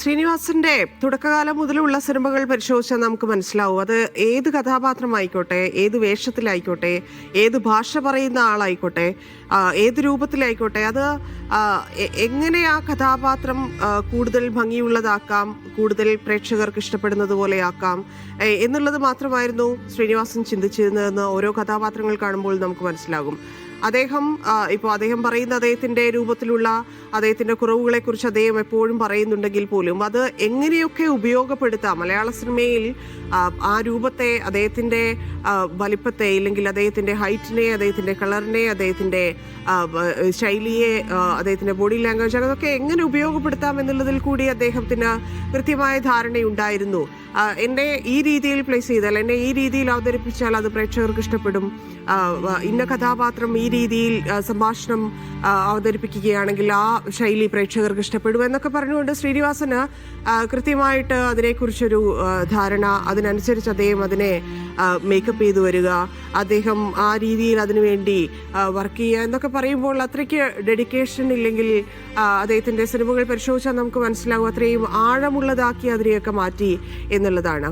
ശ്രീനിവാസന്റെ തുടക്കകാലം മുതലുള്ള സിനിമകൾ പരിശോധിച്ചാൽ നമുക്ക് മനസ്സിലാവും. അത് ഏത് കഥാപാത്രമായിക്കോട്ടെ ഏത് വേഷത്തിലായിക്കോട്ടെ ഏത് ഭാഷ പറയുന്ന ആളായിക്കോട്ടെ ഏത് രൂപത്തിലായിക്കോട്ടെ അത് എങ്ങനെ ആ കഥാപാത്രം കൂടുതൽ ഭംഗിയുള്ളതാക്കാം കൂടുതൽ പ്രേക്ഷകർക്ക് ഇഷ്ടപ്പെടുന്നത് പോലെയാക്കാം എന്നുള്ളത് മാത്രമായിരുന്നു ശ്രീനിവാസൻ ചിന്തിച്ചിരുന്നതെന്ന് ഓരോ കഥാപാത്രങ്ങൾ കാണുമ്പോൾ നമുക്ക് മനസ്സിലാകും. അദ്ദേഹം ഇപ്പോൾ അദ്ദേഹം പറയുന്ന അദ്ദേഹത്തിന്റെ രൂപത്തിലുള്ള അദ്ദേഹത്തിന്റെ കുറവുകളെക്കുറിച്ച് അദ്ദേഹം എപ്പോഴും പറയുന്നുണ്ടെങ്കിൽ പോലും അത് എങ്ങനെയൊക്കെ ഉപയോഗപ്പെടുത്താം? മലയാള സിനിമയിൽ ആ, രൂപത്തെ അദ്ദേഹത്തിന്റെ വലിപ്പത്തെ ഇല്ലെങ്കിൽ അദ്ദേഹത്തിന്റെ ഹൈറ്റിനെ അദ്ദേഹത്തിന്റെ കളറിനെ അദ്ദേഹത്തിന്റെ ശൈലിയെ അദ്ദേഹത്തിന്റെ ബോഡി ലാംഗ്വേജ് അതൊക്കെ എങ്ങനെ ഉപയോഗപ്പെടുത്താം എന്നുള്ളതിൽ കൂടി അദ്ദേഹത്തിന് കൃത്യമായ ധാരണയുണ്ടായിരുന്നു. എന്നെ ഈ രീതിയിൽ പ്ലേസ് ചെയ്താൽ എന്നെ ഈ രീതിയിൽ അവതരിപ്പിച്ചാൽ അത് പ്രേക്ഷകർക്ക് ഇഷ്ടപ്പെടും. ഇന്ന കഥാപാത്രം ഈ രീതിയിൽ സംഭാഷണം അവതരിപ്പിക്കുകയാണെങ്കിൽ ആ ശൈലി പ്രേക്ഷകർക്ക് ഇഷ്ടപ്പെടും എന്നൊക്കെ പറഞ്ഞുകൊണ്ട് ശ്രീനിവാസന് കൃത്യമായിട്ട് അതിനെക്കുറിച്ചൊരു ധാരണ അതിനനുസരിച്ച് അദ്ദേഹം അതിനെ മേക്കപ്പ് ചെയ്തു വരിക അദ്ദേഹം ആ രീതിയിൽ അതിനുവേണ്ടി വർക്ക് ചെയ്യുക എന്നൊക്കെ പറയുമ്പോൾ അത്രയ്ക്ക് ഡെഡിക്കേഷൻ ഇല്ലെങ്കിൽ അദ്ദേഹത്തിന്റെ സിനിമകൾ പരിശോധിച്ചാൽ നമുക്ക് മനസ്സിലാവും അത്രയും ആഴമുള്ളതാക്കി അതിനെയൊക്കെ മാറ്റി എന്നുള്ളതാണ്.